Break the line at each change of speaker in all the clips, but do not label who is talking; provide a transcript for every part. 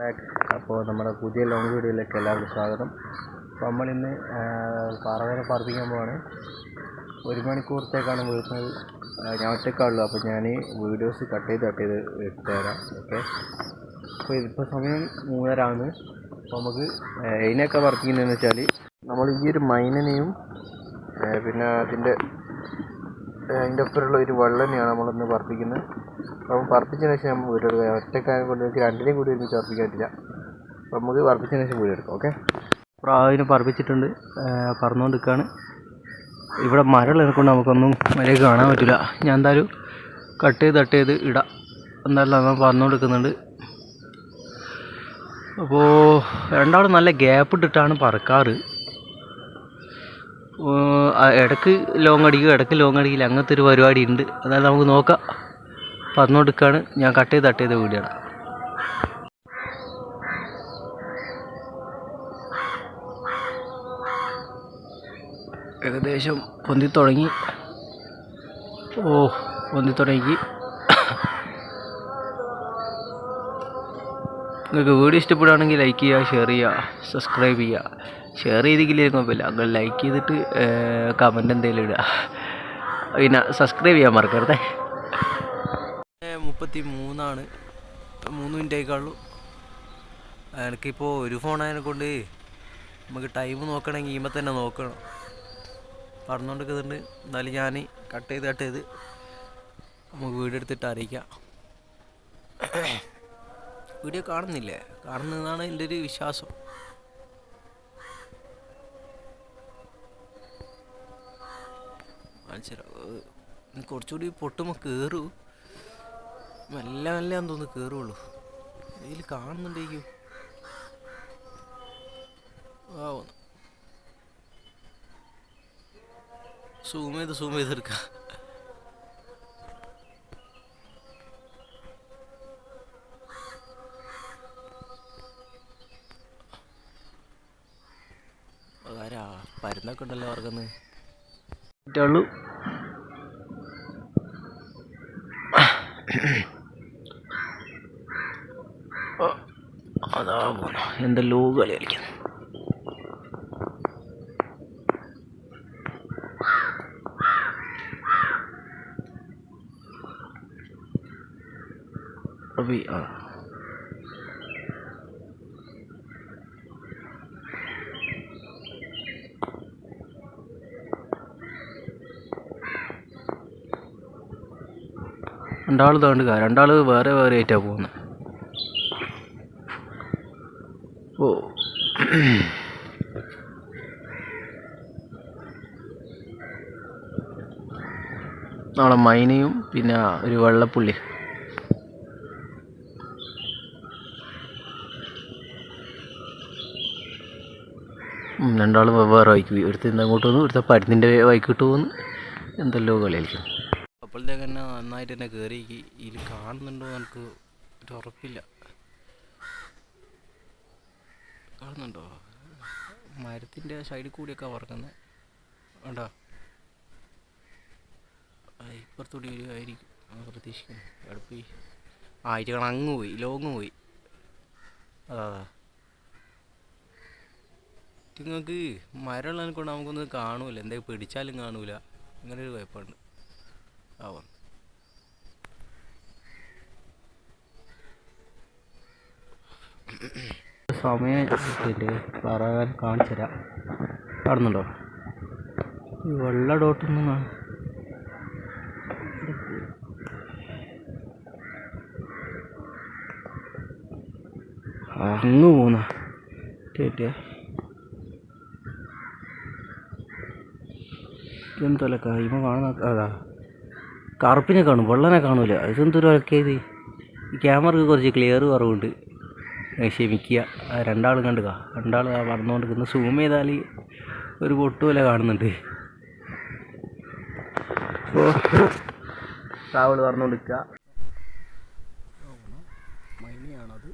Back അപ്പോൾ നമ്മുടെ പുതിയ ലോങ് വീഡിയോയിലേക്ക് എല്ലാവർക്കും സ്വാഗതം. അപ്പോൾ നമ്മളിന്ന് പറവനെ പറപ്പിക്കാൻ പോവാണ്. ഒരു മണിക്കൂറത്തേക്കാണ് വീഴുന്നത്. ഞാൻ ഒറ്റക്കാളുള്ളൂ അപ്പോൾ ഞാൻ വീഡിയോസ് കട്ട് ചെയ്ത് കട്ട് ചെയ്ത് ഇട്ട് തരാം. ഓക്കെ? അപ്പോൾ ഇതിപ്പോൾ സമയം മൂന്നര ആണ് അപ്പോൾ നമുക്ക് അതിനെയൊക്കെ പറപ്പിക്കുന്നതെന്ന് വെച്ചാൽ നമ്മൾ ഈ ഒരു മൈനനെയും പിന്നെ അതിന്റെ അതിന്റെ ഒപ്പമുള്ള ഒരു വള്ളനെയാണ് നമ്മളൊന്ന് പറപ്പിക്കുന്നത്. അപ്പം പറപ്പിച്ചതിന് ശേഷം നമ്മൾ എടുക്കാം. ഒറ്റക്കാരെ കൊണ്ട് രണ്ടിനെയും കൂടി ഒരുമിച്ച് പറപ്പിക്കാൻ പറ്റില്ല. അപ്പം നമുക്ക് പറപ്പിച്ചതിന് ശേഷം വീടെടുക്കാം ഓക്കെ? പ്രാവിനെ പറപ്പിച്ചിട്ടുണ്ട്. പറന്നുകൊണ്ട് നിൽക്കുകയാണ് ഇവിടെ മരമുള്ളതിനെ കൊണ്ട് നമുക്കൊന്നും മര്യാദ കാണാൻ പറ്റില്ല. ഞാൻ എന്തായാലും കട്ട് ചെയ്ത് കട്ട് ചെയ്ത് ഇടാം. എന്തായാലും നമ്മൾ പറന്നുകൊണ്ട് നിൽക്കുന്നുണ്ട് അപ്പോൾ രണ്ടാളും നല്ല ഗ്യാപ്പ് ഇട്ടിട്ടാണ് പറക്കാറ്. ഇടയ്ക്ക് ലോങ് അടിക്കും ഇടയ്ക്ക് ലോങ് അടിക്കില്ല. അങ്ങനത്തെ ഒരു പരിപാടി ഉണ്ട്. അതായത് നമുക്ക് നോക്കാം. പറഞ്ഞുകൊടുക്കുകയാണ് ഞാൻ കട്ട് ചെയ്ത് കട്ട് ചെയ്ത വീഡിയോ ഏകദേശം പൊന്തി തുടങ്ങി. ഓ പൊന്തി തുടങ്ങി. നിങ്ങൾക്ക് വീഡിയോ ഇഷ്ടപ്പെടുകയാണെങ്കിൽ ലൈക്ക് ചെയ്യുക ഷെയർ ചെയ്യുക സബ്സ്ക്രൈബ് ചെയ്യുക. ഷെയർ ചെയ്തില്ലെങ്കിൽ കുഴപ്പമില്ല നിങ്ങൾ ലൈക്ക് ചെയ്തിട്ട് കമന്റ് എന്തെങ്കിലും ഇടുക പിന്നെ സബ്സ്ക്രൈബ് ചെയ്യാൻ മറക്കരുതേ. മുപ്പത്തി മൂന്നാണ് മൂന്ന് മിനിറ്റ് ആയിക്കാളുള്ളൂ എനിക്കിപ്പോൾ ഒരു ഫോണായതിനെ കൊണ്ട് നമുക്ക് ടൈം നോക്കണമെങ്കിൽ ഈമ തന്നെ നോക്കണം. പറഞ്ഞുകൊണ്ടിരിക്കുന്നുണ്ട് എന്നാലും ഞാൻ കട്ട് ചെയ്ത് കട്ട് ചെയ്ത് നമുക്ക് വീഡിയോ എടുത്തിട്ട് അറിയിക്കാം. വീഡിയോ കാണുന്നില്ലേ? കാണുന്നതാണ് എന്റെ ഒരു വിശ്വാസം. മനസ്സിലാവും കുറച്ചുകൂടി പൊട്ടുമ്പോൾ കയറൂ മെല്ലെ മെല്ലെ എന്ന് തോന്നുന്നു കയറുള്ളൂ ഇതിൽ കാണുന്നുണ്ടേക്കും ആവുന്നു സൂം ചെയ്ത് സൂം ചെയ്തെടുക്കാം. പരുന്നൊക്കെ ഉണ്ടല്ലോ അവർക്കൊന്ന് ഉള്ളൂ. അതാ പോണു എന്തെല്ലോ കളി കളിക്കുന്നു. റബി ആ. രണ്ടാൾ താണ്ട് രണ്ടാൾ വേറെ വേറെ ആയിട്ടാണ് പോകുന്നത് ഓ. നാളെ മൈനയും പിന്നെ ഒരു വെള്ളപ്പുള്ളി. രണ്ടാളും വെവ്വേറെ വൈക്ക് പോയി. ഒരുത്ത അങ്ങോട്ട് വന്നു ഒരുത്ത പരുന്നിന്റെ വൈക്കിട്ട് പോകുന്നു എന്തെല്ലോ കളിയായിരിക്കും. നന്നായിട്ട് തന്നെ കയറി ഇതിൽ കാണുന്നുണ്ടോ എനിക്ക് ഒരു ഉറപ്പില്ല. കാണുന്നുണ്ടോ? മരത്തിന്റെ സൈഡിൽ കൂടിയൊക്കെ വറക്കുന്നത് ഉണ്ടോ ഇപ്പുറത്തൂടി വരുമായിരിക്കും നമുക്ക് പ്രതീക്ഷിക്കുന്നു. അടുപ്പ് ആയിരിക്കണം അങ്ങ് പോയി. ലോങ് പോയി. അതാ നിങ്ങൾക്ക് മരമുള്ളതിനെ കൊണ്ട് നമുക്കൊന്നും കാണൂല. എന്തെങ്കിലും പിടിച്ചാലും കാണൂല. അങ്ങനെ ഒരു കുഴപ്പമുണ്ട്. ആ സമയം കിട്ടിയിട്ട് പറയാൻ കാണിച്ചു തരാം. കാണുന്നുണ്ടോ ഈ വെള്ള ഡോട്ടൊന്നും അങ്ങ് പോന്ന. എന്തല്ല കൈമ കാണുന്ന അതാ. കറുപ്പിനെ കാണും വെള്ളനെ കാണൂല. ഇതെന്തൊരു ഇളക്കിയത് ഈ ക്യാമറക്ക് കുറച്ച് ക്ലിയർ കുറവുണ്ട് ക്ഷമിക്കുക. രണ്ടാളും കണ്ടുക രണ്ടാൾ പറന്നുകൊണ്ട് നിൽക്കുന്ന സൂം ചെയ്താൽ ഒരു പൊട്ട് പോലെ കാണുന്നുണ്ട്. അപ്പോൾ ട്രാവൽ പറഞ്ഞുകൊണ്ടിരിക്കുക മൈനയാണത്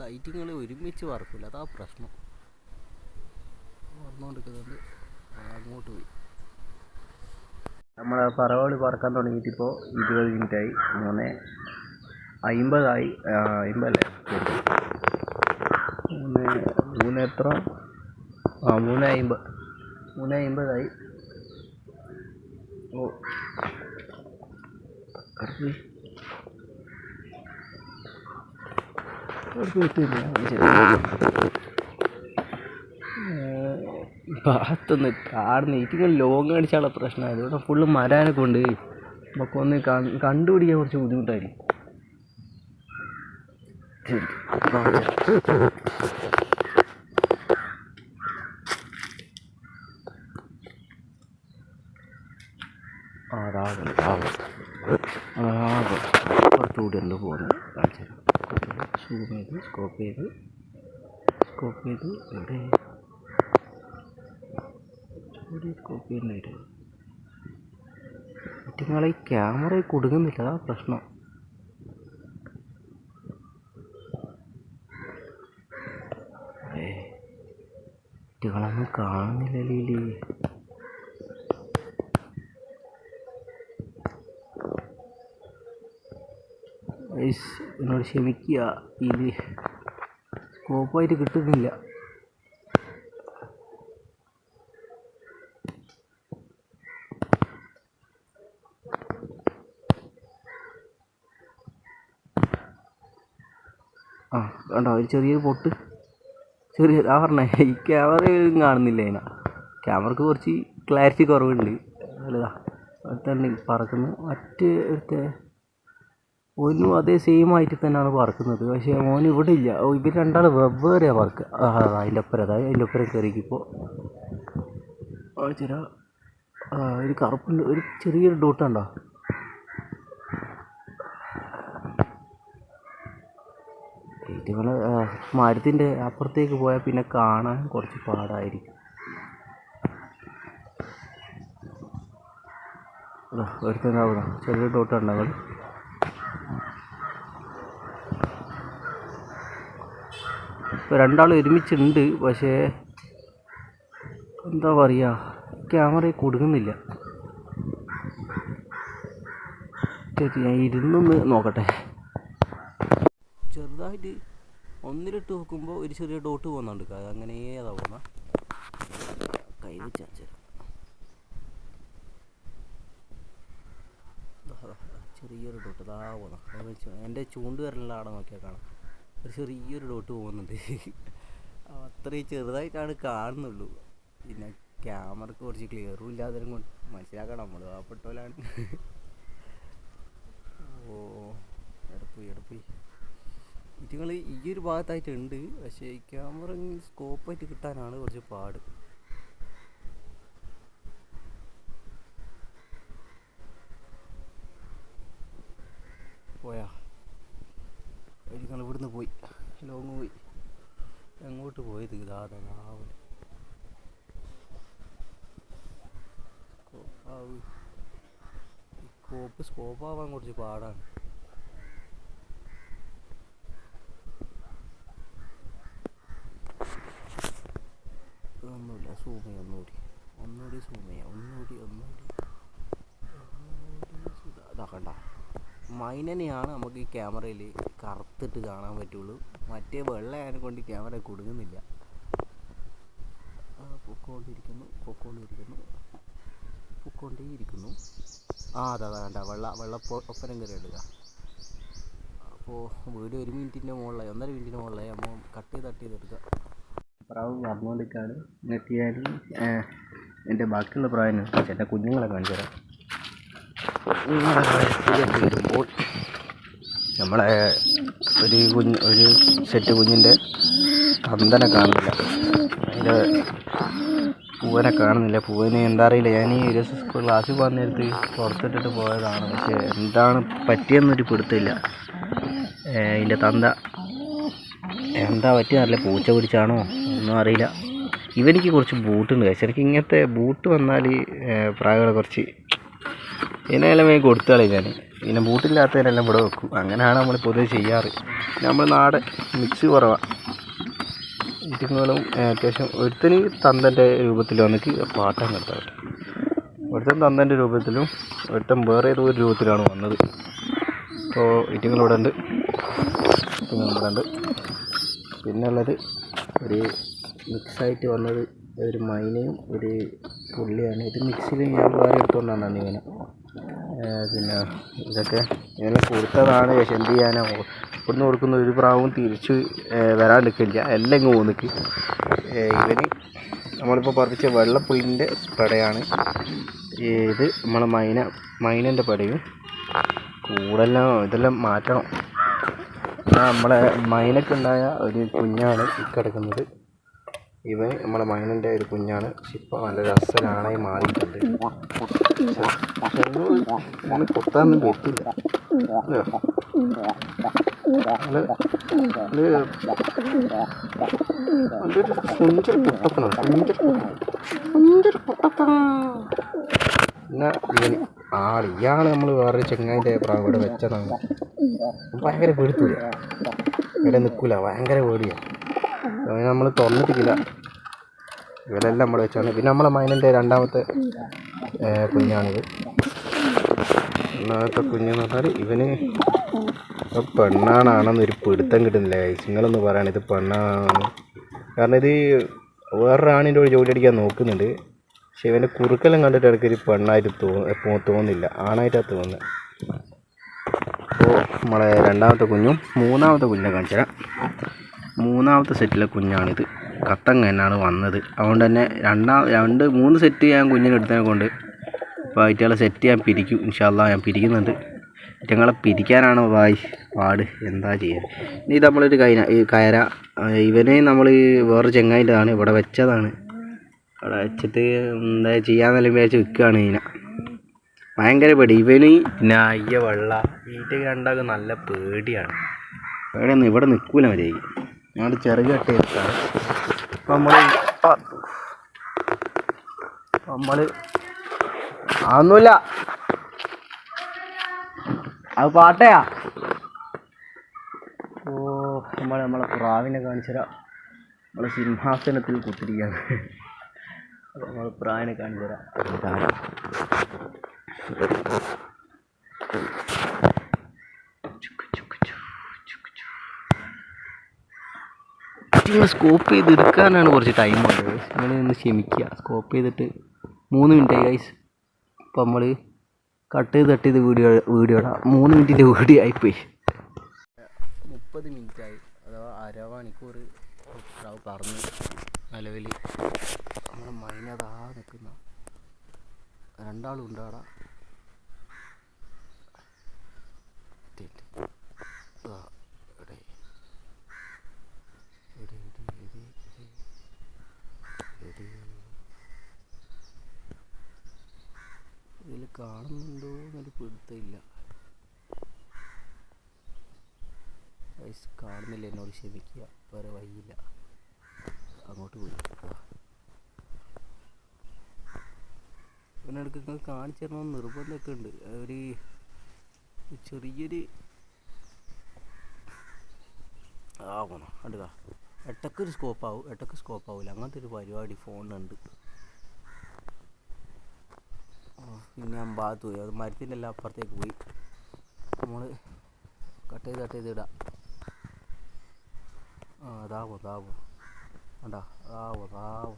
ലൈറ്റിങ്ങൾ ഒരുമിച്ച് വറക്കില്ല അതാ പ്രശ്നം. വന്നുകൊണ്ടിരിക്കുന്നുണ്ട് അങ്ങോട്ട് പോയി. നമ്മൾ പറവളി പറക്കാൻ തുടങ്ങിയിട്ടിപ്പോൾ ഇരുപത് മിനിറ്റായി മൂന്ന് അമ്പതായി അമ്പതല്ലേ മൂന്ന് മൂന്ന് എത്ര? ആ മൂന്ന് അമ്പത് മൂന്ന് അമ്പതായി ഓ. ഭാഗത്തൊന്ന് കാണുന്ന ഇതിങ്ങൾ ലോങ് അടിച്ചാലുള്ള പ്രശ്നമായത് ഇവിടെ ഫുള്ള് മരാനൊക്കെ ഉണ്ട് നമുക്കൊന്ന് കണ്ടുപിടിക്കാൻ കുറച്ച് ബുദ്ധിമുട്ടായിരിക്കും. രാവിലെ രാവിലെ സൂം ചെയ്ത് സ്കോപ്പ് ചെയ്ത് സ്കോപ്പ് ചെയ്ത് ഇവിടെ സ്കോപ്പ് കുട്ടികളെ ഈ ക്യാമറ കൊടുക്കുന്നില്ല അതാ പ്രശ്നം ക്ഷമിക്കുക. ഇത് സ്കോപ്പായിട്ട് കിട്ടുന്നില്ല. ആ കണ്ടോ ഒരു ചെറിയ പൊട്ട്. ചെറിയ ആ പറഞ്ഞേ ഈ ക്യാമറ കാണുന്നില്ല അതിനാ ക്യാമറക്ക് കുറച്ച് ക്ലാരിറ്റി കുറവുണ്ട്. അല്ലതാ അടുത്തുണ്ട് പറക്കുന്നു മറ്റ് ഓനും അതേ സെയിം ആയിട്ട് തന്നെയാണ് പറക്കുന്നത്. പക്ഷേ ഓൻ ഇവിടെ ഇല്ല. ഇവർ രണ്ടാൾ വെവ്വേറെയാണ് പറക്കുക ആ അതിന്റെ ഒപ്പരം അതായത് അതിന്റെ ഒപ്പരം കയറിക്കിപ്പോൾ ആ ചില ഒരു കറുപ്പുണ്ട്. ഒരു ചെറിയൊരു ഡോട്ട് ഉണ്ടോ ഇതുങ്ങൾ മരത്തിന്റെ അപ്പുറത്തേക്ക് പോയാൽ പിന്നെ കാണാൻ കുറച്ച് പാടായിരിക്കും. ഒരുത്തണ്ടാവുന്ന ചെറിയ ഡോട്ട് ഇപ്പോൾ രണ്ടാൾ ഒരുമിച്ചുണ്ട് പക്ഷേ എന്താ പറയുക ക്യാമറ കൊടുക്കുന്നില്ല. ശരി ഞാൻ ഇരുന്നൊന്ന് നോക്കട്ടെ. ചെറുതായിട്ട് ഒന്നിലിട്ട് നോക്കുമ്പോൾ ഒരു ചെറിയ ഡോട്ട് പോകുന്നുണ്ട്. അത് അങ്ങനെ ഏതാ പോകുന്ന? കൈ വെച്ച് ചെറിയൊരു ഡോട്ട് ഇതാ പോകുന്ന. എന്റെ ചൂണ്ട് ആടെ നോക്കിയാൽ കാണാം. ഒരു ചെറിയൊരു ഡോട്ട് പോകുന്നുണ്ട്. അത്രയും ചെറുതായിട്ടാണ് കാണുന്നുള്ളൂ. പിന്നെ ക്യാമറക്ക് കുറച്ച് ക്ലിയറും ഇല്ലാതെ കൊണ്ട് മനസ്സിലാക്കണം. നമ്മൾ പാവപ്പെട്ടോലാണ് ഓ എടപ്പോയി എടപ്പോയി. ഇതുങ്ങൾ ഈ ഒരു ഭാഗത്തായിട്ടുണ്ട്. പക്ഷേ ക്യാമറ സ്കോപ്പായിട്ട് കിട്ടാനാണ് കുറച്ച് പാട്. പോയാ? നിങ്ങൾ ഇവിടുന്ന് പോയി. ലോങ് പോയി. എങ്ങോട്ട് പോയത്? ഇതാതെ രാവിലെ സ്കോപ്പാവ് സ്കോപ്പ് ആവാൻ കുറച്ച് പാടാണ്. മൈനനെയാണ് നമുക്ക് ഈ ക്യാമറയിൽ കറുത്തിട്ട് കാണാൻ പറ്റുള്ളൂ. മറ്റേ വെള്ളയാനെ കൊണ്ട് ക്യാമറ കൊടുക്കുന്നില്ല പൊക്കോണ്ടിരിക്കുന്നു പൊക്കോണ്ടിരിക്കുന്നു പൊക്കോണ്ടേയിരിക്കുന്നു. ആ അതാ വേണ്ട വെള്ള വെള്ള ഒപ്പരം കയറി എടുക്കുക. അപ്പോൾ വീഡിയോ ഒരു മിനിറ്റിന്റെ മുകളിലായി ഒന്നര മിനിറ്റിന്റെ മുകളിലായി. നമ്മൾ കട്ട് ചെയ്ത് കട്ട് ചെയ്തെടുക്കുക പ്രാവ് പറഞ്ഞുകൊണ്ടിരിക്കുകയാണ് എന്നിട്ട് ഞാൻ എന്റെ ബാക്കിയുള്ള പ്രായം എന്റെ കുഞ്ഞുങ്ങളെ കാണിച്ചു തരാം. വരുമ്പോൾ നമ്മളെ ഒരു കുഞ്ഞ് ഒരു സെറ്റ് കുഞ്ഞിന്റെ കന്തനെ കാണുന്നില്ല. അതിന്റെ പൂവനെ കാണുന്നില്ല. പൂവനെ എന്താ അറിയില്ല. ഞാൻ ഈ ഒരു ക്ലാസ്സിൽ പോകുന്ന നേരത്ത് പുറത്തിട്ടിട്ട് പോയതാണ്. പക്ഷേ എന്താണ് പറ്റിയെന്നൊരു പിടുത്തില്ല. അതിന്റെ തന്ത എന്താ പറ്റിയെന്നറിയില്ല പൂച്ച പിടിച്ചാണോ? ഒന്നും അറിയില്ല. ഇവനിക്ക് കുറച്ച് ബൂട്ടുണ്ട് ശരിക്കും ഇങ്ങനത്തെ ബൂട്ട് വന്നാൽ പ്രായമുള്ള കുറച്ച് ഇതിനെല്ലാം വേഗം കൊടുത്തു കളയും ഞാൻ പിന്നെ ബൂട്ടില്ലാത്തതിനെല്ലാം ഇവിടെ വെക്കും. അങ്ങനെയാണ് നമ്മൾ പൊതുവെ ചെയ്യാറ്. നമ്മൾ നാടൻ മിക്സ് കുറവാണ് ഇതുങ്ങളും അത്യാവശ്യം ഒരുത്തന് തന്തന്റെ രൂപത്തിൽ വന്നിട്ട് പാട്ടാൻ നിർത്താറ് ഒരുത്തൻ തന്തന്റെ രൂപത്തിലും ഒരുത്തൻ വേറെ ഏതോ ഒരു രൂപത്തിലാണ് വന്നത്. അപ്പോൾ ഇറ്റുങ്ങളിവിടെ ഉണ്ട്. നമ്മുടെ ഉണ്ട്. പിന്നെ ഉള്ളത് ഒരു മിക്സായിട്ട് വന്നത് ഒരു മൈനയും ഒരു പുള്ളിയാണ്. ഇത് മിക്സിൽ ഞാൻ വേറെ എടുത്തുകൊണ്ടാണ് ഇവനെ. പിന്നെ ഇതൊക്കെ ഇങ്ങനെ കൊടുത്തതാണ്. പക്ഷെ എന്ത് ചെയ്യാനാ? ഇവിടുന്ന് കൊടുക്കുന്ന ഒരു പ്രാവും തിരിച്ച് വരാൻ നിൽക്കില്ല. എല്ലാം ഇങ്ങ് പോന്നിക്ക്. ഇവന് നമ്മളിപ്പോൾ പറപ്പിച്ച വെള്ളപ്പുലിന്റെ പടയാണ് ഇത് നമ്മളെ മൈന മൈനന്റെ പടയും. കൂടെല്ലാം ഇതെല്ലാം മാറ്റണം. നമ്മളെ മൈനക്കുണ്ടായ ഒരു കുഞ്ഞാണ് കിടക്കുന്നത്. ഇവൻ നമ്മുടെ മൈനന്റെ ഒരു കുഞ്ഞാണ്. പക്ഷെ ഇപ്പോൾ നല്ല രസനാണായി മാറിയിട്ടുണ്ട്. അങ്ങനെ കൊത്താനൊന്നും പറ്റില്ല നല്ലൊരു കുഞ്ചൊരു കുട്ടപ്പനാണ് കുഞ്ചൊരു പിന്നെ ഇവന് ആൾ ഇയാൾ നമ്മൾ വേറൊരു ചെങ്ങായിന്റെ പ്രാവ് ഇവിടെ വെച്ചതാണ്. ഭയങ്കര പേടിത്തൂല. ഇവിടെ നിൽക്കൂല ഭയങ്കര പേടിയാണ് അവന് നമ്മൾ തുറന്നിട്ടില്ല. ഇവരെല്ലാം നമ്മൾ വെച്ചാണ്. പിന്നെ നമ്മളെ മൈനന്റെ രണ്ടാമത്തെ കുഞ്ഞാണിത്. രണ്ടാമത്തെ കുഞ്ഞെന്ന് പറഞ്ഞാൽ ഇവന് പെണ്ണാണാണെന്നൊരു പിടുത്തം കിട്ടുന്നില്ല. നിങ്ങളൊന്ന് പറയണം ഇത് പെണ്ണാണ്. കാരണം ഇത് വേറൊരാണിന്റെ ഒരു ജോലി അടിക്കാൻ നോക്കുന്നുണ്ട്. പക്ഷെ ഇവന്റെ കുറുക്കെല്ലാം കണ്ടിട്ട് ഇടയ്ക്ക് ഒരു പെണ്ണായിട്ട് തോ തോന്നുന്നില്ല ആണായിട്ടാണ് തോന്നുന്നത് അപ്പോൾ നമ്മളെ രണ്ടാമത്തെ കുഞ്ഞും മൂന്നാമത്തെ കുഞ്ഞിനെ കാണിച്ചു തരാം മൂന്നാമത്തെ സെറ്റിലെ കുഞ്ഞാണിത്. കത്തങ്ങ തന്നെയാണ് വന്നത്. അതുകൊണ്ട് തന്നെ രണ്ടാം രണ്ട് മൂന്ന് സെറ്റ് ഞാൻ കുഞ്ഞിനെ എടുത്തതിനെ കൊണ്ട് അപ്പോൾ അയിറ്റുകളെ സെറ്റ് ഞാൻ പിരിക്കും. ഇൻഷാല്ല ഞാൻ പിരിക്കുന്നുണ്ട്. ഇറ്റങ്ങളെ പിരിക്കാനാണ് വായി പാട്. എന്താ ചെയ്യുക ഇനി നമ്മളൊരു കൈന ഈ കയര ഇവനെ നമ്മൾ വേറെ ചെങ്ങായിന്റെതാണ്. ഇവിടെ വെച്ചതാണ്. അവിടെ വെച്ചിട്ട് എന്താ ചെയ്യാന്നല്ല വിചാരിച്ച് വിൽക്കുകയാണ് ഇതിനെ ഭയങ്കര പേടി. ഇവന് പിന്നെ അയ്യ വെള്ള. വീട്ടിൽ രണ്ടാൾക്ക് നല്ല പേടിയാണ്. പേടിയൊന്നും ഇവിടെ നിൽക്കൂല മര്യാദയ്ക്ക്. ഞങ്ങൾ ചെറിയ ടേസ്റ്റാണ് നമ്മൾ നമ്മൾ അതൊന്നുമില്ല. അത് പാട്ടയാ. ഓ നമ്മൾ നമ്മളെ പ്രാവിനെ കാണിച്ചുതരാം. നമ്മൾ സിംഹാസനത്തിൽ കുത്തിരിക്കുകയാണ്. നമ്മൾ പ്രാവിനെ കാണിച്ചു നിങ്ങൾ സ്കോപ്പ് ചെയ്ത് എടുക്കാനാണ് കുറച്ച് ടൈം ഉണ്ട് നിങ്ങൾ ഒന്ന് ക്ഷമിക്കുക. സ്കോപ്പ് ചെയ്തിട്ട് മൂന്ന് മിനിറ്റ് ആയി ഗൈസ് അപ്പോൾ നമ്മൾ കട്ട് ചെയ്ത് കട്ട് ചെയ്ത് വീഡിയോ വീഡിയോ ഇടാം. മൂന്ന് മിനിറ്റിന്റെ വീഡിയോ ആയിപ്പോയി. മുപ്പത് മിനിറ്റായി അഥവാ അരമണിക്കൂർ പ്രാവ് പറന്ന് നിലവിൽ നമ്മുടെ മൈനതാ നിൽക്കുന്ന രണ്ടാളും ഉണ്ടാടാ അവിടെ എത്തിയിട്ട്. ദാ ഇവിടെ. ഇവിടെ, ഇവിടെ, ഇവിടെ, ഇവിടെ. ഇതിൽ കാണുന്നുണ്ടോ എന്നൊരു പിടുത്തമില്ല. കാണുന്നില്ല. എന്നോട് ക്ഷമിക്കുക. വേറെ വഴിയില്ല. അങ്ങോട്ട് പോയി. ഇവനെടുക്ക് നിങ്ങൾക്ക് കാണിച്ചു തരണമെന്ന് നിർബന്ധമൊക്കെ ഉണ്ട്. ഒരു ചെറിയൊരു ആവണം അടുക്ക എട്ടക്കൊരു സ്കോപ്പ് ആവും. എട്ടക്ക് സ്കോപ്പ് ആവില്ല അങ്ങനത്തെ ഒരു പരിപാടി ഫോണിലുണ്ട് ആ, പിന്നെ ഞാൻ ഭാഗത്ത് പോയി. അത് മരത്തിന്റെ എല്ലാം അപ്പുറത്തേക്ക് പോയി. നമ്മൾ കട്ട് ചെയ്ത് കട്ട് ചെയ്ത് ഇടാം. ആ അതാവോ അതാവോ കണ്ടാ? അതാവോ അതാവോ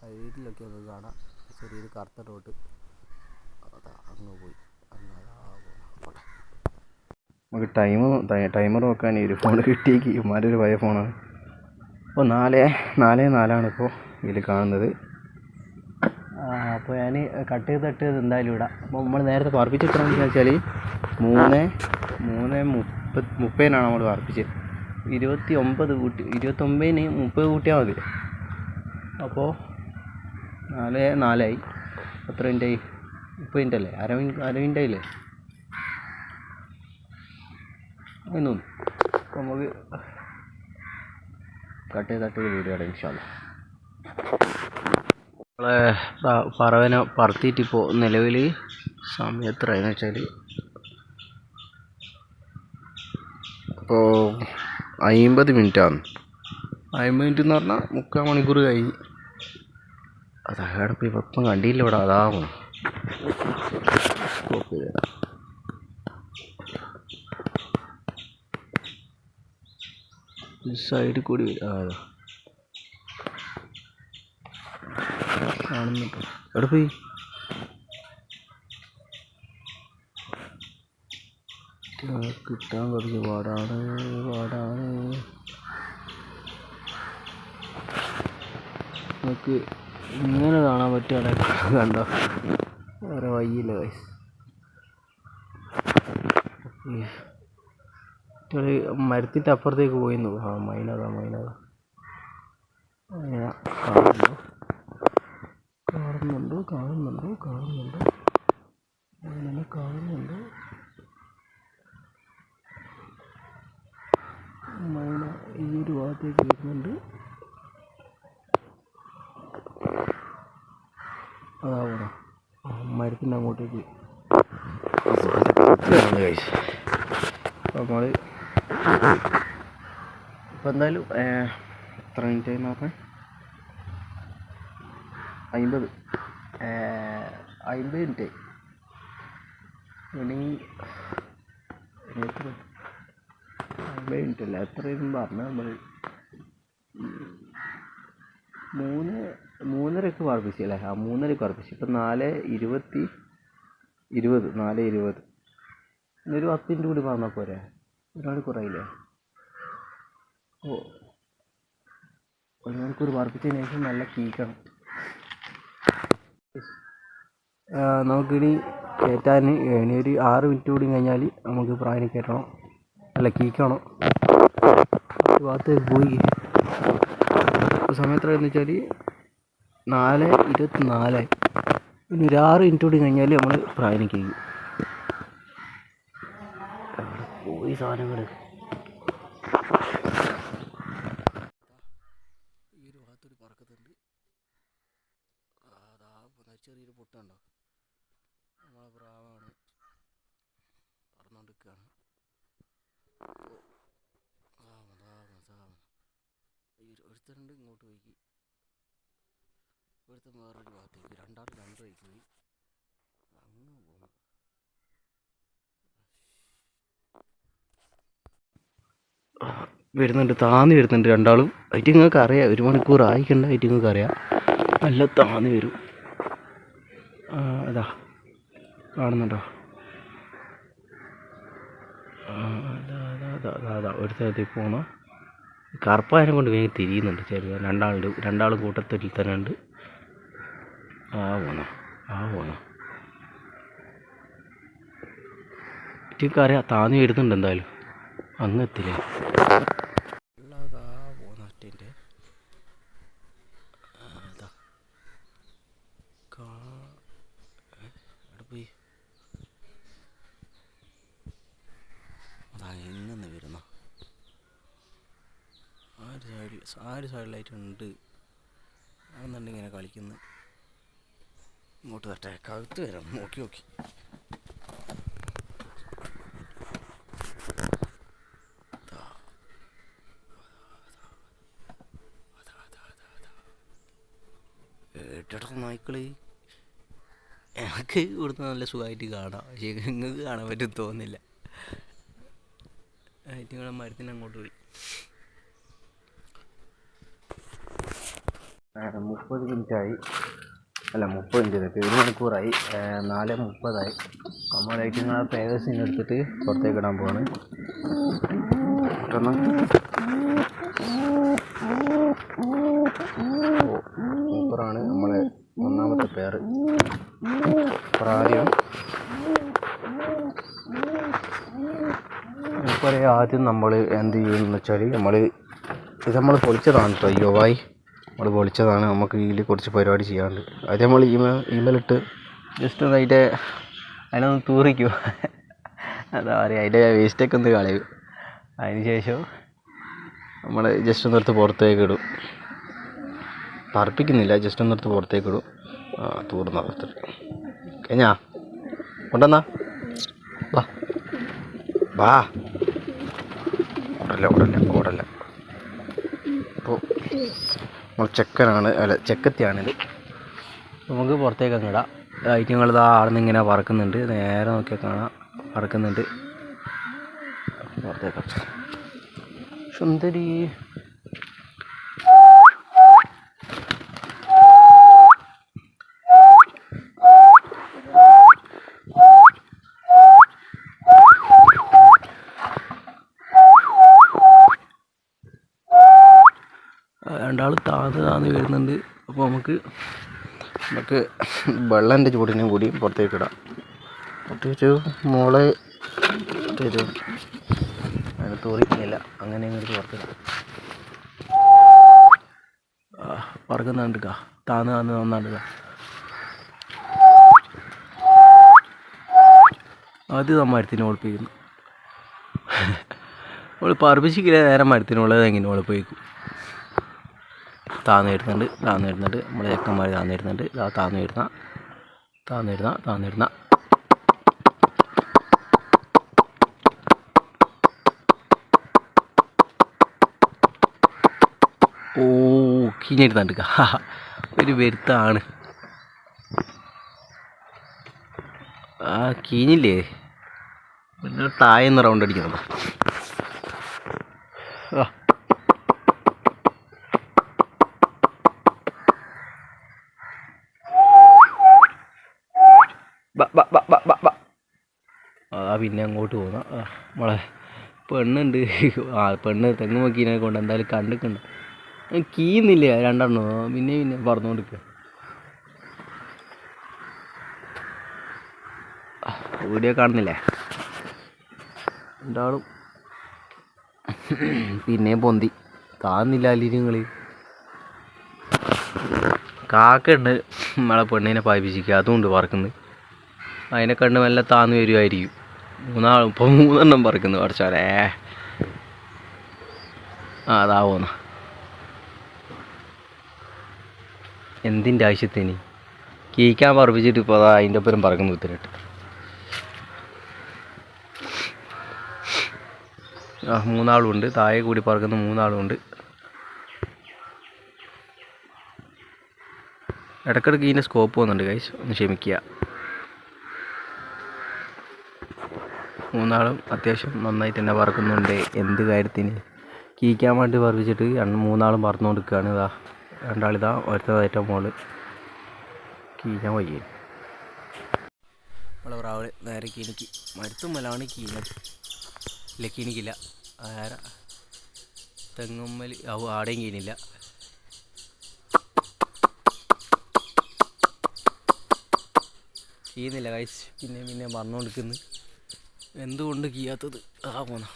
സൈഡിലൊക്കെ ഒന്ന് കാണാം. ചെറിയൊരു കറുത്ത ഡോട്ട് അതാ അങ്ങ് പോയി. അങ്ങ് അതാവോ നമുക്ക് ടൈം ടൈമർ നോക്കാൻ ഈ ഒരു ഫോൺ കിട്ടിയേക്ക്. ഇമാരൊരു പഴയ ഫോണാണ്. അപ്പോൾ നാല് നാല് നാലാണ് ഇപ്പോൾ ഇതിൽ കാണുന്നത്. അപ്പോൾ ഞാൻ കട്ട് ചെയ്ത് തട്ട് ചെയ്ത് എന്തായാലും ഇടാം. അപ്പോൾ നമ്മൾ നേരത്തെ പറപ്പിച്ചിട്ടാണെന്ന് വെച്ചാൽ മൂന്ന് മൂന്ന് മുപ്പത് മുപ്പതിനാണ് നമ്മൾ പറപ്പിച്ചത് ഇരുപത്തി ഒമ്പത് കൂട്ടി ഇരുപത്തൊമ്പതിന് മുപ്പത് കൂട്ടിയാൽ മതി. അപ്പോൾ നാല് നാലായി. എത്ര മിനിറ്റ് ആയി? മുപ്പത് മിനിറ്റ് അല്ലേ? അര മിനിറ്റ് അര മിനിറ്റ് ആയില്ലേ? അപ്പോൾ നമുക്ക് കട്ട് ചെയ്ത് തട്ട് ചെയ്ത് വീഡിയോ ഇടാം ഇൻഷാല്ല നമ്മളെ പറവനെ പറത്തിയിട്ടിപ്പോൾ നിലവിൽ സമയം എത്രയെന്ന് വെച്ചാൽ ഇപ്പോൾ അമ്പത് മിനിറ്റാണ് അമ്പത് മിനിറ്റ് എന്ന് പറഞ്ഞാൽ മുക്കാൽ മണിക്കൂർ കഴിഞ്ഞ്. അതാണ് ഇപ്പോൾ ഇപ്പം കണ്ടില്ല ഇവിടെ സ്കോപ്പ് ചെയ്ത്. സൈഡിൽ കൂടി വരും. ആ അതാ കാണുന്നുണ്ടോ. എവിടെ പോയി? കിട്ടാൻ കുറച്ച് പാടാണ് പാടാണ് നമുക്ക് ഇങ്ങനെ കാണാൻ പറ്റുകയാണ് കണ്ടോ? വേറെ വയ്യില്ല വയസ്സ് മരത്തിന്റെ അപ്പുറത്തേക്ക് പോയിന്നു. ആ മൈനതാ മൈനതാ മൈന കാണുന്നുണ്ടോ കാണുന്നുണ്ടോ? കാണുന്നുണ്ട്? കാണുന്നുണ്ട്? അങ്ങനെ കാണുന്നുണ്ട്? മൈന ഈ ഒരു ഭാഗത്തേക്ക് വരുന്നുണ്ട് അതാവണം മരത്തിന്റെ അങ്ങോട്ടേക്ക്. അപ്പോൾ ഇപ്പോൾ എന്തായാലും എത്ര മിനിറ്റ് ആയി നോക്കാൻ അമ്പത് അമ്പത് മിനിറ്റ്. ഇനി എത്ര? അമ്പത് മിനിറ്റ് അല്ല എത്രയും പറഞ്ഞു നമ്മൾ മൂന്ന് മൂന്നരക്ക് പറപ്പിച്ചു അല്ലേ? ആ മൂന്നരക്ക് പറപ്പിച്ചു ഇപ്പം നാല് ഇരുപത്തി ഇരുപത് നാല് ഇരുപത്. ഇന്നൊരു പത്ത് മിനിറ്റ് കൂടി പറഞ്ഞാൽ പോരെ? ഒരു മണിക്കൂറായില്ലേ ഓ ഒരു മണിക്കൂർ പറപ്പിച്ചതിന് ശേഷം നല്ല കീക്കണം. നമുക്കിനി കയറ്റാൻ ഇനി ഒരു ആറ് മിനിറ്റ് കൂടി കഴിഞ്ഞാൽ നമുക്ക് പ്രായം കയറ്റണം അല്ല കീക്കണം. ഒരു ഭാഗത്തേക്ക് പോയി. സമയം എത്രയെന്ന് വെച്ചാൽ നാല് ഇരുപത്തി നാലായി ഇനി ഒരു ആറ് മിനിറ്റ് കൂടി കഴിഞ്ഞാൽ നമ്മൾ പ്രായം കഴിയും പോയി സാധനങ്ങൾ ഈ ഒരു ഭാഗത്തൊരു പറക്കത്തുണ്ട് അതാ ചെറിയൊരു പൊട്ടുണ്ടോ നമ്മളെ പ്രാവാണ് പറന്നുകൊണ്ടിരിക്കുകയാണ് ഒരുത്തരുണ്ട് ഇങ്ങോട്ട് പോയി ഒരുത്തൻ വേറൊരു ഭാഗത്തേക്ക് രണ്ടാൾ രണ്ട് വഴിക്ക് പോയി. അങ്ങ് പോകുന്നു വരുന്നുണ്ട് താന്ന് വരുന്നുണ്ട് രണ്ടാളും. അതിന്റെ നിങ്ങൾക്ക് അറിയാം ഒരു മണിക്കൂർ ആയിക്കണ്ട അതിന്റെ നിങ്ങൾക്ക് അറിയാം. നല്ല താന്നി വരും. അതാ. കാണുന്നുണ്ടോ? അതാ അതാ അതാ അതാ ഒരു സ്ഥലത്തേക്ക് പോകണം കറുപ്പായനെ കൊണ്ട് വേഗം തിരിയുന്നുണ്ട് ചെറിയ രണ്ടാളുണ്ട് രണ്ടാൾ കൂട്ടത്തിൽ തന്നെ ഉണ്ട്. ആ പോന്നോ ആ പോന്നോ അറിയാം താന്ന് വരുന്നുണ്ട് എന്തായാലും. അങ്ങ് എത്തില്ലേ ഉള്ളതാ പോന്ന ഒറ്റന്റെ അതാ കാ ഏ, എവിടെ പോയി അതാ എങ്ങനെ വരുന്ന ആ ഒരു സൈഡിൽ ആ ഒരു സൈഡിലായിട്ടുണ്ട് അതെന്നുണ്ട് ഇങ്ങനെ കളിക്കുന്നു കഴുത്ത് വരാം നോക്കി ഏട്ടട നായ്ക്കൾ. എനിക്ക് ഇവിടുന്ന് നല്ല സുഖമായിട്ട് കാണാം. പക്ഷേ നിങ്ങൾക്ക് കാണാൻ പറ്റും തോന്നുന്നില്ല. നിങ്ങളെ മരത്തിന് അങ്ങോട്ട് പോയി. മുപ്പത് മിനിറ്റായി. അല്ല മുപ്പത് മിനിറ്റ് ഒരു മണിക്കൂറായി നാല് മുപ്പതായി. നമ്മളായിട്ട് നിങ്ങളെ പേവേഴ്സിനെ എടുത്തിട്ട് പുറത്തേക്ക് ഇടാൻ പോവാണ്. സൂപ്പറാണ്. നമ്മളെ ഒന്നാമത്തെ പേര് പ്രാദ്യം ഇപ്പോൾ ആദ്യം നമ്മൾ എന്ത് ചെയ്യുമെന്ന് വെച്ചാൽ നമ്മൾ ഇത് നമ്മൾ പൊളിച്ചതാണ് കേട്ടോ യോവായി നമ്മൾ വിളിച്ചതാണ് നമുക്ക് ഇതിൽ കുറച്ച് പരിപാടി ചെയ്യാണ്ട് അത് നമ്മൾ ഇമെയിൽ ഇമെയിലിട്ട് ജസ്റ്റ് ഒന്ന് അതിന്റെ അതിനൊന്ന് തൂറിക്കും. എന്താ പറയുക അതിന്റെ വേസ്റ്റൊക്കെ ഒന്ന് കളയും. അതിന് ശേഷം നമ്മൾ ജസ്റ്റ് ഒന്ന് എടുത്ത് പുറത്തേക്ക് ഇടും. പറപ്പിക്കുന്നില്ല ജസ്റ്റ് ഒന്ന് എടുത്ത് പുറത്തേക്ക് ഇടും. ആ തൂർന്ന പുറത്തിട്ട് കഴിഞ്ഞാ? കൊണ്ടുവന്നാ? വാ. വാ. ഓടല്ല ഓടല്ല ഓടല്ല അപ്പോൾ ചെക്കനാണ് അല്ല ചെക്കത്തിയാണിത്. നമുക്ക് പുറത്തേക്ക് അങ്ങ് ഇടാം. ഐറ്റങ്ങൾ ഇതാ ഇങ്ങനെ പറക്കുന്നുണ്ട്. നേരെ നോക്കിയാൽ കാണാം. പറക്കുന്നുണ്ട്. പുറത്തേക്ക്. സുന്ദരി. രണ്ടാൾ താത താന്ന് വരുന്നുണ്ട്. അപ്പോൾ നമുക്ക് നമുക്ക് വെള്ളന്റെ ചൂടിനെയും കൂടി പുറത്തേക്ക് ഇടാം. പ്രത്യേകിച്ച് മോളെ പ്രത്യേകിച്ച് അതിന് തോറിക്കുന്നില്ല അങ്ങനെ ഇങ്ങോട്ട് പുറത്തിടാം പറക്കുന്നുണ്ട് കാ താന്ന് താന്ന് നന്നാണ്ട് കാ ആദ്യം മരത്തിനെ ഒളിപ്പിക്കുന്നു അവൾ പറപ്പിച്ചിക്കില്ല നേരെ മരത്തിനുള്ളത് എങ്ങനെ ഒളിപ്പിക്കും താന്ന് വരുന്നുണ്ട് താന്ന് വരുന്നുണ്ട് നമ്മുടെ ചെക്കന്മാർ താന്ന് വരുന്നുണ്ട് ഇതാ താന്ന് വരുന്ന താന്ന് വരുന്ന താന്ന് വരുന്ന ഓ കിഞ്ഞിരുന്നുണ്ട് ഒരു വരുത്താണ്. ആ കീഞ്ഞില്ലേ? പിന്നെ തായെന്ന് റൗണ്ട് അടിക്കുന്നുണ്ടോ ആ ബ ബ ബ ബ ബ ബ അതാ പിന്നെ അങ്ങോട്ട് പോകുന്ന നമ്മളെ പെണ്ണുണ്ട്. ആ പെണ്ണ് തെങ്ങ് നോക്കിനെ കൊണ്ട് എന്തായാലും കണ്ടിട്ടുണ്ട്. കീന്നില്ല രണ്ടെണ്ണം? പിന്നെ പിന്നെ പറഞ്ഞുകൊണ്ടിരിക്കുക വീഡിയോ കാണുന്നില്ലേ? രണ്ടാളും. പിന്നെയും പൊന്തി. കാണുന്നില്ല അല്ലിരിങ്ങൾ കാക്കയുണ്ട്. നമ്മളെ പെണ്ണിനെ പായിപ്പിച്ചിരിക്കുക അതുകൊണ്ട് പറക്കുന്നത് അതിനെ കണ്ട് നല്ല താന്ന് വരുമായിരിക്കും മൂന്നാൾ ഇപ്പോൾ മൂന്നെണ്ണം പറിക്കുന്നു പഠിച്ചോനെ ആ അതാവുന്ന എന്തിന്റെ ആവശ്യത്തിന്? കീക്കാൻ പറപ്പിച്ചിട്ട് ഇപ്പോൾ അതാ അതിന്റെ ഒപ്പം പറക്കുന്നു കുത്തിനിട്ട് ആ മൂന്നാളുണ്ട്. താഴെ കൂടി പറക്കുന്ന മൂന്നാളുണ്ട്. ഇടയ്ക്കിടയ്ക്ക് ഇതിന്റെ സ്കോപ്പ് വന്നിട്ടുണ്ട് കൈസ് ഒന്ന് ക്ഷമിക്കുക. മൂന്നാളും അത്യാവശ്യം നന്നായിട്ട് തന്നെ പറക്കുന്നുണ്ട് എന്ത് കാര്യത്തിന്? കീക്കാൻ വേണ്ടി പറപ്പിച്ചിട്ട് മൂന്നാളും പറന്നുകൊണ്ട് നിൽക്കുകയാണ് ഇതാ രണ്ടാളിതാ ഒരുത്തതായിട്ട് മോൾ. കീക്കാൻ വയ്യേ. നമ്മളെ പ്രാവൾ നേരെ കീനിക്ക് മരുത്തുമ്മലാണ് കീഞ്ഞത് ഇല്ല കീനിക്കില്ല ആരാ തെങ്ങുമ്മൽ അവ ആടെയും കീനില്ല കീന്നില്ല കഴിച്ച് പിന്നെ പിന്നെ പറഞ്ഞുകൊണ്ടിരിക്കുന്നു എന്തുകൊണ്ട് കീയാത്തത്? ആ പോന്ന.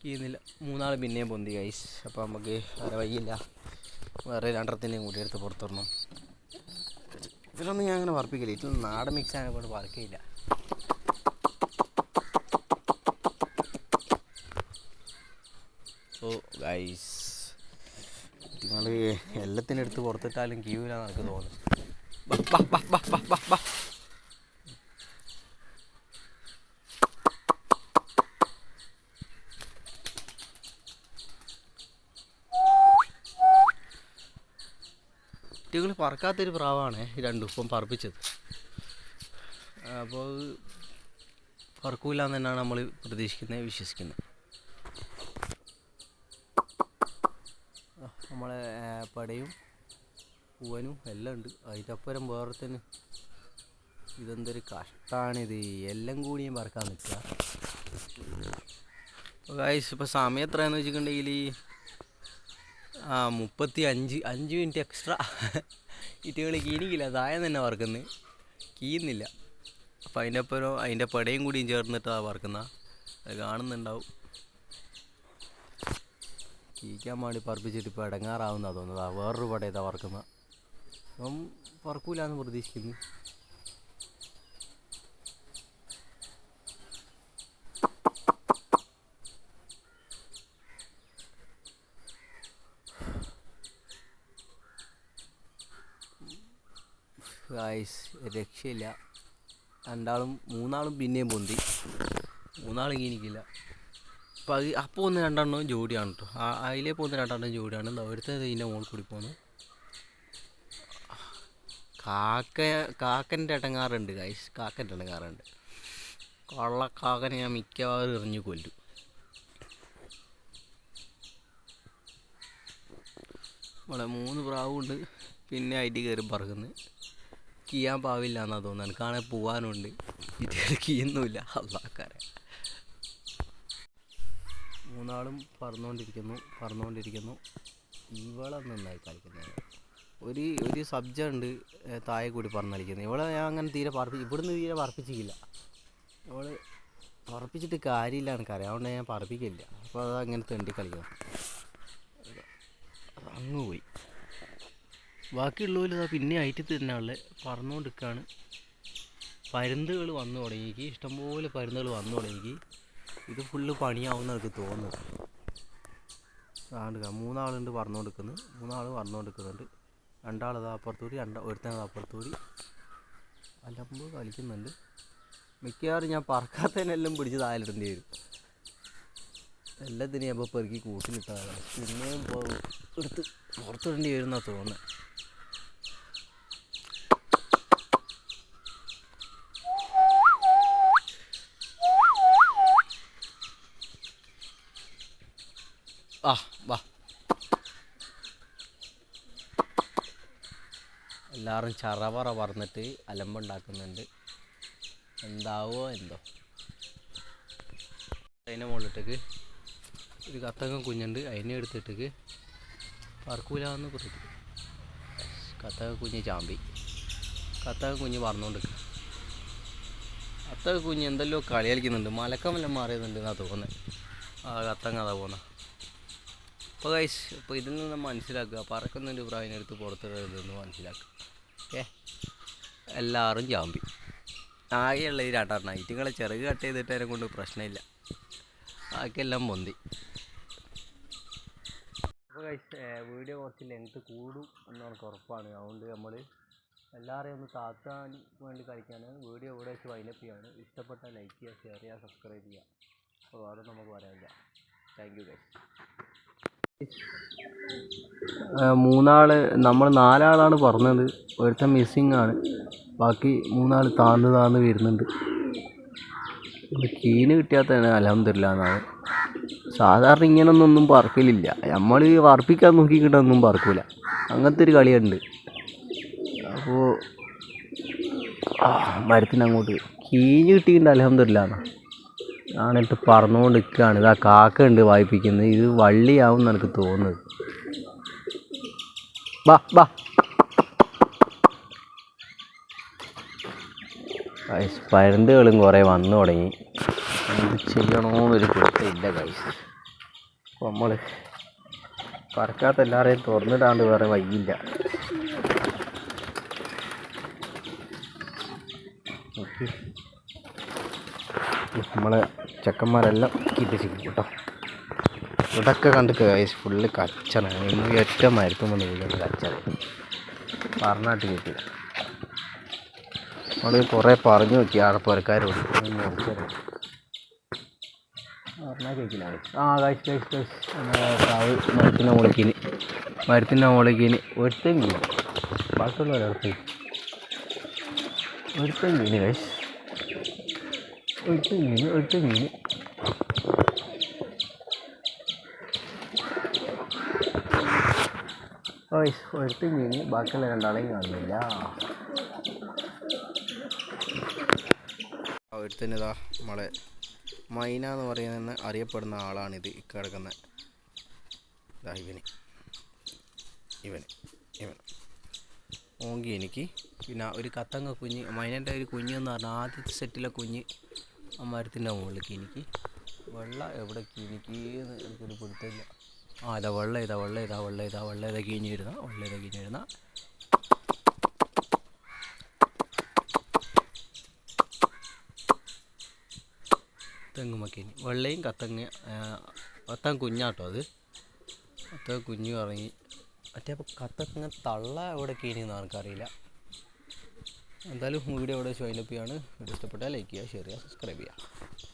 കീയുന്നില്ല മൂന്നാൾ പിന്നെയും പൊന്തി ഐസ് അപ്പോൾ നമുക്ക് വേറെ വയ്യില്ല വേറെ രണ്ടെണ്ണത്തിന്റെയും കൂടി എടുത്ത് പുറത്തിടണം. ഇതിലൊന്നും ഞാൻ അങ്ങനെ വർപ്പിക്കില്ല. ഇതിൽ നാടൻ മിക്സ് ആയനെ കൊണ്ട് വർക്കില്ല. ഓ ഗൈസ് നിങ്ങൾ എല്ലാത്തിനും എടുത്ത് പുറത്തിട്ടാലും ക്യൂവിലാണ് എനിക്ക് തോന്നുന്നത് ബാ, ബാ, ബാ, ബാ, ബാ, ബാ, ബാ. കുട്ടികൾ പറക്കാത്തൊരു പ്രാവാണ് രണ്ടും ഇപ്പം പറപ്പിച്ചത്. അപ്പോൾ പറക്കൂല എന്ന് തന്നെയാണ് നമ്മൾ പ്രതീക്ഷിക്കുന്നത് വിശ്വസിക്കുന്നത് നമ്മളെ പടയും പൂവനും എല്ലാം ഉണ്ട്. അതിന്റെ അപ്പുരം വേറെ തന്നെ ഇതെന്തൊരു കഷ്ടമാണിത് എല്ലാം കൂടിയും പറക്കാൻ നിൽക്കുക. ഗായ്സ് ഇപ്പോൾ സമയം എത്രയാണെന്ന് വെച്ചിട്ടുണ്ടെങ്കിൽ ആ മുപ്പത്തി അഞ്ച് അഞ്ച് മിനിറ്റ് എക്സ്ട്രാ ഇറ്റുകൾ കീനിക്കില്ല. താഴെ തന്നെ വറക്കുന്ന. കീയുന്നില്ല. അപ്പോൾ അതിന്റെ ഒപ്പം അതിന്റെ പടയും കൂടിയും ചേർന്നിട്ടാണ് വറക്കുന്ന. അത് കാണുന്നുണ്ടാവും. കീക്കാൻ വേണ്ടി പറപ്പിച്ചിട്ട് ഇപ്പോൾ ഇടങ്ങാറാവുന്ന തോന്നുന്നത്. വേറൊരു പടയതാണ് ഇതാ വറക്കുന്ന. അപ്പം പറക്കൂലെന്ന് പ്രതീക്ഷിക്കുന്നു ഗായ്സ് രക്ഷയില്ല. രണ്ടാളും മൂന്നാളും പിന്നെയും പൊന്തി. മൂന്നാളും കീനിക്കില്ല അപ്പം അത് അപ്പോൾ ഒന്ന് രണ്ടെണ്ണവും ജോഡിയാണ് കേട്ടോ അതിലേ പോകുന്ന രണ്ടെണ്ണം ജോഡിയാണ്. അവിടുത്തെ ഇതിന്റെ മുകളിൽ കൂടി പോകുന്നു
കാക്ക കാക്കന്റെ ഇടങ്ങാറുണ്ട് കൈസ് കാക്കന്റെ ഇടങ്ങാറുണ്ട് കാക്കനെ ഞാൻ മിക്കവാറും എറിഞ്ഞു കൊല്ലും. ഇവിടെ മൂന്ന് പ്രാവുണ്ട്. പിന്നെ അതിന്റെ കയറി പറക്കുന്നു. കീയാൻ പാവില്ല എന്നാ തോന്നുന്നു. എനിക്കാണെ പോവാനുണ്ട്. കീയൊന്നുമില്ല അള്ളാക്കാരെ മൂന്നാളും പറന്നുകൊണ്ടിരിക്കുന്നു പറന്നുകൊണ്ടിരിക്കുന്നു ഇവളെ നന്നായി കളിക്കുന്നത് ഒരു ഒരു സബ്ജ ഉണ്ട് താഴെ കൂടി പറഞ്ഞിരിക്കുന്നത് ഇവളെ ഞാൻ അങ്ങനെ തീരെ പറപ്പി ഇവിടുന്ന് തീരെ പറപ്പിച്ചില്ല ഇവൾ പറപ്പിച്ചിട്ട് കാര്യമില്ല എനിക്കറിയാം. അതുകൊണ്ട് ഞാൻ പറപ്പിക്കില്ല. അപ്പോൾ അത് അങ്ങനെ തെണ്ടി കളിക്കണം അങ്ങ് പോയി. ബാക്കിയുള്ളവർ അതാ പിന്നെ ആയിട്ട് തന്നെ ഉള്ളത് പറന്നുകൊണ്ടിരിക്കുകയാണ് പരുന്തുകൾ വന്നു തുടങ്ങിക്ക് ഇഷ്ടംപോലെ പരുന്തുകൾ വന്നു തുടങ്ങിക്ക് ഇത് ഫുള്ള് പണിയാവുന്ന എനിക്ക് തോന്നുന്നു. കാണുക മൂന്നാളുണ്ട് പറന്നുകൊണ്ടിരിക്കുന്നത് മൂന്നാൾ പറന്നുകൊണ്ടിരിക്കുന്നുണ്ട് രണ്ടാളത് അപ്പുറത്തൂടി രണ്ടാ ഒരുത്തനത് അപ്പുറത്തൂടി. അലമ്പ് കളിക്കുന്നുണ്ട്. മിക്കവാറും ഞാൻ പറക്കാത്തതിനെല്ലാം പിടിച്ച് താലിടേണ്ടി വരും. എല്ലാത്തിനും അപ്പോൾ പെറുക്കി കൂട്ടിലിട്ടാണ് പിന്നെയും എടുത്ത് പുറത്തിടേണ്ടി വരും എന്നാണ് തോന്നുന്നത് ആ വാ എല്ലാവരും ചറവറ പറഞ്ഞിട്ട് അലമ്പുണ്ടാക്കുന്നുണ്ട് എന്താവോ എന്തോ. അതിന്റെ മുകളിലിട്ടേക്ക് ഒരു കത്തകം കുഞ്ഞുണ്ട് അതിനെ എടുത്തിട്ടേക്ക് പറക്കൂലെന്ന് പറയും കത്തക കുഞ്ഞ് ചാമ്പി. കത്തക കുഞ്ഞ് പറഞ്ഞുകൊണ്ട് കത്തക കുഞ്ഞ് എന്തെല്ലോ കളി കളിക്കുന്നുണ്ട് മലക്കമെല്ലാം മാറിയതുണ്ട് എന്നാണ് തോന്നുന്നത് ആ കത്തങ്ങ അതാ പോകുന്ന അപ്പോൾ ഗൈസ് അപ്പോൾ ഇതിൽ നിന്ന് മനസ്സിലാക്കുക പറക്കുന്നൊരു പ്രാവിനെടുത്ത് പുറത്തിടരുതെന്ന് മനസ്സിലാക്കുക എല്ലാവരും ചാമ്പി ആകെയുള്ള ഈ രണ്ടെണ്ണം. ഇറ്റുങ്ങളെ ചെറുക് കട്ട് ചെയ്തിട്ട് അതിനെ കൊണ്ട് പ്രശ്നമില്ല. ബാക്കിയെല്ലാം പൊന്തി. വീഡിയോ കുറച്ച് ലെങ്ത് കൂടും എന്ന് നമുക്ക് ഉറപ്പാണ്. അതുകൊണ്ട് നമ്മൾ എല്ലാവരെയും ഒന്ന് താത്താൻ വേണ്ടി കളിക്കാൻ വീഡിയോ ഇവിടെ വെച്ച് വൈൻഡപ്പ് ചെയ്യാണ്. ഇഷ്ടപ്പെട്ട ലൈക്ക് ചെയ്യുക ഷെയർ ചെയ്യുക സബ്സ്ക്രൈബ് ചെയ്യുക. അപ്പോൾ അതൊന്നും നമുക്ക് പറയാനില്ല. താങ്ക് യു ഗൈസ് മൂന്നാൾ നമ്മൾ നാലാളാണ് പറഞ്ഞത്. ഒരുത്തൻ മിസ്സിങ് ആണ്. ബാക്കി മൂന്നാൾ താന്ന് താന്ന് വരുന്നുണ്ട്. കീന് കിട്ടിയാൽ തന്നെ അലഹമില്ല എന്നാണ്. സാധാരണ ഇങ്ങനൊന്നും ഒന്നും പറക്കലില്ല നമ്മൾ വർപ്പിക്കാൻ നോക്കിക്കിട്ടൊന്നും പറക്കൂല. അങ്ങനത്തെ ഒരു കളിയുണ്ട്. അപ്പോൾ മരത്തിനങ്ങോട്ട്. കീഞ്ഞ് കിട്ടിയിട്ടുണ്ട് അലഹമില്ല എന്നാ ഞാനിട്ട് പറന്നുകൊണ്ട് നിൽക്കുകയാണ് ഇതാ കാക്ക ഉണ്ട് വായിപ്പിക്കുന്നത്. ഇത് വള്ളിയാവും എന്ന് എനിക്ക് തോന്നുന്നത്. ബാ ബാ. ഗൈസ് പരുന്തുകളും കുറേ വന്നു തുടങ്ങി. എന്ത് ചെയ്യണമെന്നൊരു പിടുത്തമില്ല ഗൈസ് അപ്പോൾ നമ്മൾ പറക്കാത്ത എല്ലാവരെയും തുറന്നിടാണ്ട് വേറെ വയ്യില്ല നമ്മളെ ചെക്കന്മാരെല്ലാം കിട്ടിച്ചിരിക്കും കേട്ടോ ഇതൊക്കെ കണ്ട് ഗൈസ് ഫുള്ള് കച്ചറ. ഇന്ന് ഏറ്റവും മരുത്തും വന്ന് വീഴുന്നത് കച്ചറ. പറഞ്ഞാട്ട് കിട്ടി നമ്മൾ കുറേ പറഞ്ഞു നോക്കി. ആടെ പുരക്കാരോട്. മരത്തിന്റെ മുളക്കിന് മരത്തിന്റെ മുളക്കിന് ഒരുത്തൻ വീണ്. ബാക്കിയുള്ളവരടുത്ത് ഒരുത്തേം വീണ് കഴിച്ച് ഒരുത്തൻ വീണ് ഒരുത്തൻ വീണ് ഓയ് ഒരുത്തൻ വീണ് ബാക്കിയുള്ള രണ്ടാളെയും കാണുന്നില്ല ഒരുത്തനിതാ നമ്മളെ മൈന എന്ന് പറയുന്ന അറിയപ്പെടുന്ന ആളാണിത്. കിടക്കുന്ന. ഇവന്. ഇവന് ഇവൻ ഓങ്കി എനിക്ക്. പിന്നെ ഒരു കത്തങ്ങ കുഞ്ഞ് മൈനന്റെ ഒരു കുഞ്ഞ് എന്ന് പറഞ്ഞാൽ ആദ്യത്തെ സെറ്റിലെ കുഞ്ഞ്. ആ മരത്തിന്റെ മുകളിലേക്ക് എനിക്ക് വെള്ള എവിടെ എനിക്ക് എനിക്കൊരു പിടുത്തമില്ല. ആ ഇതാ വെള്ള ഇതാ വെള്ള ഇതാ വെള്ള ഇതാ വെള്ള ഇതാ കിഞ്ഞിരുന്ന വെള്ളം ഇതാ കിഞ്ഞിരുന്ന തെങ്ങുമക്കേനി വെള്ളയും കത്തങ്ങ കത്താൻ കുഞ്ഞാട്ടോ അത്. കത്ത കുഞ്ഞു ഇറങ്ങി മറ്റേ അപ്പോൾ കത്തങ്ങ തള്ള എവിടെ കീനിന്ന് ആർക്കറിയില്ല. എന്തായാലും വീഡിയോ ഇവിടെ വൈൻഡപ്പ് ചെയ്യാണ്. വീഡിയോ ഇഷ്ടപ്പെട്ടാൽ ലൈക്ക് ചെയ്യുക ഷെയർ ചെയ്യുക സബ്സ്ക്രൈബ് ചെയ്യുക.